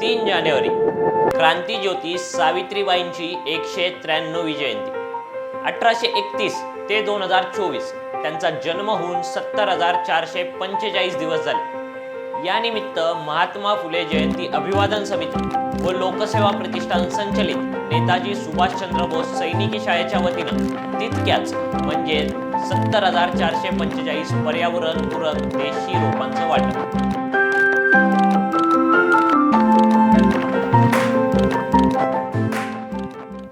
तीन जानेवारी क्रांती ज्योती सावित्रीबाईंची एकशे त्र्याण्णवी जयंती अठराशे एकतीस ते दोन हजार चोवीस त्यांचा जन्म होऊन सत्तर हजार चारशे पंचेचाळीस दिवस झाले. यानिमित्त महात्मा फुले जयंती अभिवादन समिती व लोकसेवा प्रतिष्ठान संचलित नेताजी सुभाषचंद्र बोस सैनिकी शाळेच्या वतीनं तितक्याच म्हणजे सत्तर हजार चारशे पंचेचाळीस पर्यावरणपूरक देशी रोपांचं वाटप.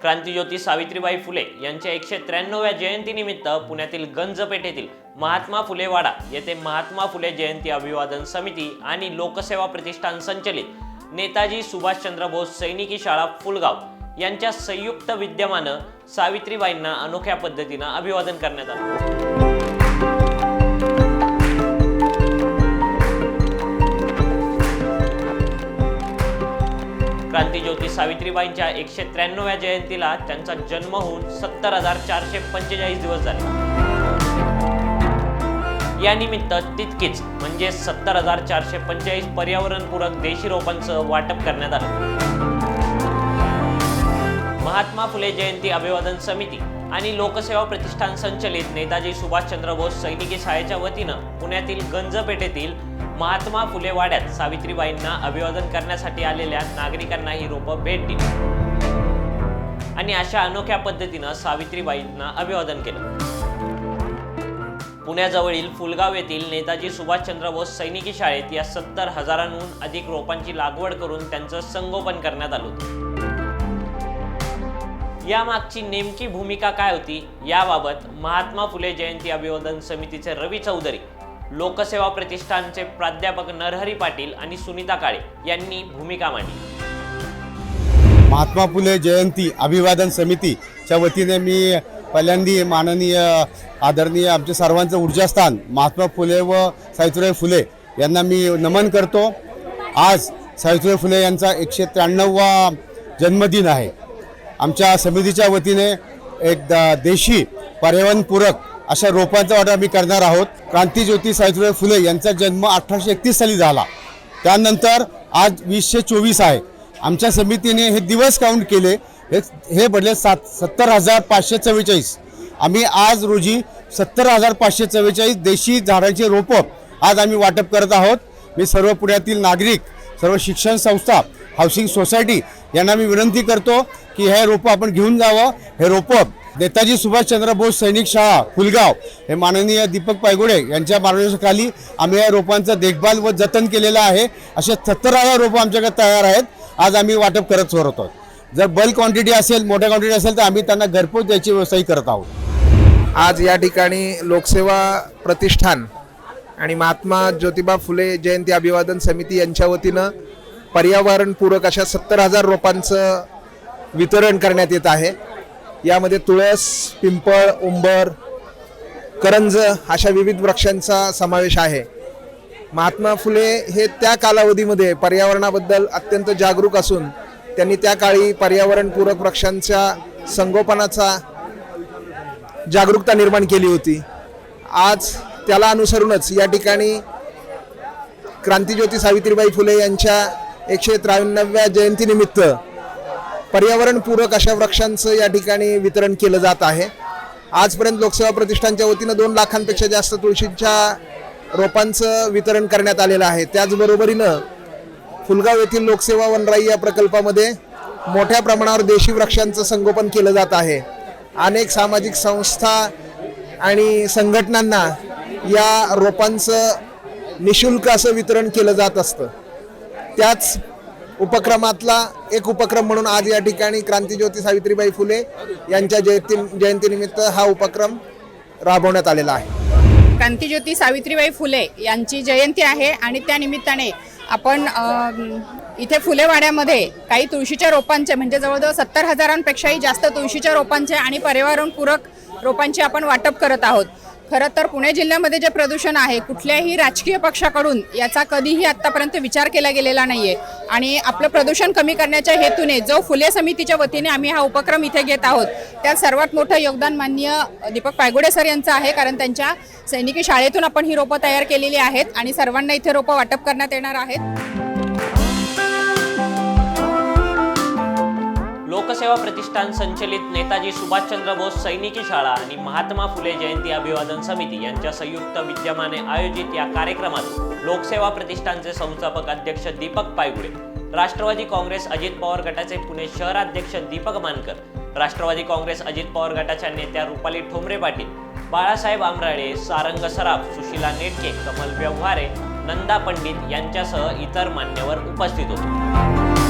क्रांतीज्योती सावित्रीबाई फुले यांच्या एकशे त्र्याण्णव्या जयंतीनिमित्त पुण्यातील गंजपेठेतील महात्मा फुले वाडा येथे महात्मा फुले जयंती अभिवादन समिती आणि लोकसेवा प्रतिष्ठान संचलित नेताजी सुभाषचंद्र बोस सैनिकी शाळा फुलगाव यांच्या संयुक्त विद्यमानं सावित्रीबाईंना अनोख्या पद्धतीनं अभिवादन करण्यात आलं. क्रांतीज्योती सावित्रीबाईंच्या एकशे त्र्याण्णव्या जयंतीला त्यांचा जन्म होऊन सत्तर हजार चारशे पंचेचाळीस दिवस झाले. या निमित्त तितकीच म्हणजे सत्तर हजार चारशे पंचेचाळीस पर्यावरणपूरक देशी रोपांचं वाटप करण्यात आलं. महात्मा फुले जयंती अभिवादन समिती आणि लोकसेवा प्रतिष्ठान संचलित नेताजी सुभाषचंद्र बोस सैनिकी शाळेच्या वतीनं पुण्यातील गंजपेठेतील महात्मा फुले वाड्यात सावित्रीबाईंना अभिवादन करण्यासाठी आलेल्या नागरिकांना ही रोपं भेट दिली. आणि अशा अनोख्या पद्धतीनं सावित्रीबाईंना अभिवादन केलं. पुण्याजवळील फुलगाव येथील नेताजी सुभाषचंद्र बोस सैनिकी शाळेत या सत्तर हजारांहून अधिक रोपांची लागवड करून त्यांचं संगोपन करण्यात आलं होतं. यामागची नेमकी भूमिका काय होती? याबाबत महात्मा फुले जयंती अभिवादन समितीचे रवी चौधरी लोकसेवा प्रतिष्ठानचे प्राध्यापक नरहरी पाटील आणि सुनीता काळे यांनी भूमिका मांडली. महात्मा फुले जयंती अभिवादन समितीच्या वतीने मी पहिल्यांदी माननीय आदरणीय आमचे सर्वांचं ऊर्जास्थान महात्मा फुले व सावित्रीबाई फुले यांना मी नमन करतो. आज सावित्रीबाई फुले यांचा एकशे त्र्याण्णववा जन्मदिन आहे. आमच्या समितीच्या वतीने एक द देशी पर्यावरणपूरक अशा रोपांचा वाटा आम्ही करणार आहोत. क्रांतीज्योती सावित्रीबाई फुले यांचा जन्म अठराशे एकतीस साली झाला. त्यानंतर आज वीसशे चोवीस आहे. आमच्या समितीने हे दिवस काउंट केले. हे हे पडले सात सत्तर हजार पाचशे चव्वेचाळीस. आम्ही आज रोजी सत्तर हजार पाचशे चव्वेचाळीस देशी झाडांचे रोपं आज आम्ही वाटप करत आहोत. मी सर्व पुण्यातील नागरिक सर्व शिक्षण संस्था हाऊसिंग सोसायटी यांना मी विनंती करतो की हे रोपं आपण घेऊन जावं. हे रोपं नेताजी सुभाषचंद्र बोस सैनिक शाळा फुलगाव हे माननीय दीपक पायगुडे यांच्या मार्गदर्शनाखाली आम्ही या रोपांचं देखभाल व जतन केलेलं आहे. असे सत्तर हजार रोपं आमच्याकडे तयार आहेत. आज आम्ही वाटप करत सोडत आहोत जर बल्क क्वांटिटी असेल मोठ्या क्वांटिटी असेल तर आम्ही त्यांना घरपोच द्यायची व्यवसाय करत आहोत. आज या ठिकाणी लोकसेवा प्रतिष्ठान आणि महात्मा ज्योतिबा फुले जयंती अभिवादन समिती यांच्या वतीनं पर्यावरणपूरक अशा सत्तर हजार रोपांचं वितरण करण्यात येत आहे. यामध्ये तुळस पिंपळ उंबर करंज अशा विविध वृक्षांचा समावेश आहे. महात्मा फुले हे त्या कालावधीमध्ये पर्यावरणाबद्दल अत्यंत जागरूक असून त्यांनी त्या काळी पर्यावरणपूरक वृक्षांच्या संगोपनाचा जागरूकता निर्माण केली होती. आज त्याला अनुसरूनच या ठिकाणी क्रांतीज्योती सावित्रीबाई फुले यांच्या एकशे त्र्याण्णव्या जयंतीनिमित्त पर्यावरणपूरक अशा वृक्षांचं या ठिकाणी वितरण केलं जात आहे. आजपर्यंत लोकसेवा प्रतिष्ठानच्या वतीनं दोन लाखांपेक्षा जास्त तुळशीच्या रोपांचं वितरण करण्यात आलेलं आहे. त्याचबरोबरीनं फुलगाव येथील लोकसेवा वनराई या प्रकल्पामध्ये मोठ्या प्रमाणावर देशी वृक्षांचं संगोपन केलं जात आहे. अनेक सामाजिक संस्था आणि संघटनांना या रोपांचं निशुल्क असं वितरण केलं जात असतं. त्याच उपक्रमातला एक उपक्रम म्हणून आज या ठिकाणी क्रांतीज्योती सावित्रीबाई फुले यांच्या जयंती जयंतीनिमित्त हा उपक्रम राबवण्यात आलेला आहे. क्रांतीज्योती सावित्रीबाई फुले यांची जयंती आहे आणि त्या निमित्ताने आपण इथे फुलेवाड्यामध्ये काही तुळशीच्या रोपांचे म्हणजे जवळजवळ सत्तर हजारांपेक्षाही जास्त तुळशीच्या रोपांचे आणि पर्यावरणपूरक रोपांचे आपण वाटप करत आहोत. खरं तर पुणे जिल्ह्यामध्ये जे प्रदूषण आहे कुठल्याही राजकीय पक्षाकडून याचा कधीही आत्तापर्यंत विचार केला गेलेला नाहीये. आणि आपलं प्रदूषण कमी करण्याच्या हेतूने जो फुले समितीच्या वतीने आम्ही हा उपक्रम इथे घेत आहोत त्यात सर्वात मोठं योगदान मान्य दीपक पायगुडे सर यांचं आहे कारण त्यांच्या सैनिकी शाळेतून आपण ही रोपं तयार केलेली आहेत आणि सर्वांना इथे रोपं वाटप करण्यात येणार आहेत. लोकसेवा प्रतिष्ठान संचलित नेताजी सुभाषचंद्र बोस सैनिकी शाळा आणि महात्मा फुले जयंती अभिवादन समिती यांच्या संयुक्त विद्यमाने आयोजित या कार्यक्रमात लोकसेवा प्रतिष्ठानचे संस्थापक अध्यक्ष दीपक पायगुडे राष्ट्रवादी काँग्रेस अजित पवार गटाचे पुणे शहराध्यक्ष दीपक मानकर राष्ट्रवादी काँग्रेस अजित पवार गटाच्या नेत्या रुपाली ठोंबरे पाटील बाळासाहेब आमराळे सारंग सराफ सुशीला नेटके कमल व्यवहारे नंदा पंडित यांच्यासह इतर मान्यवर उपस्थित होते.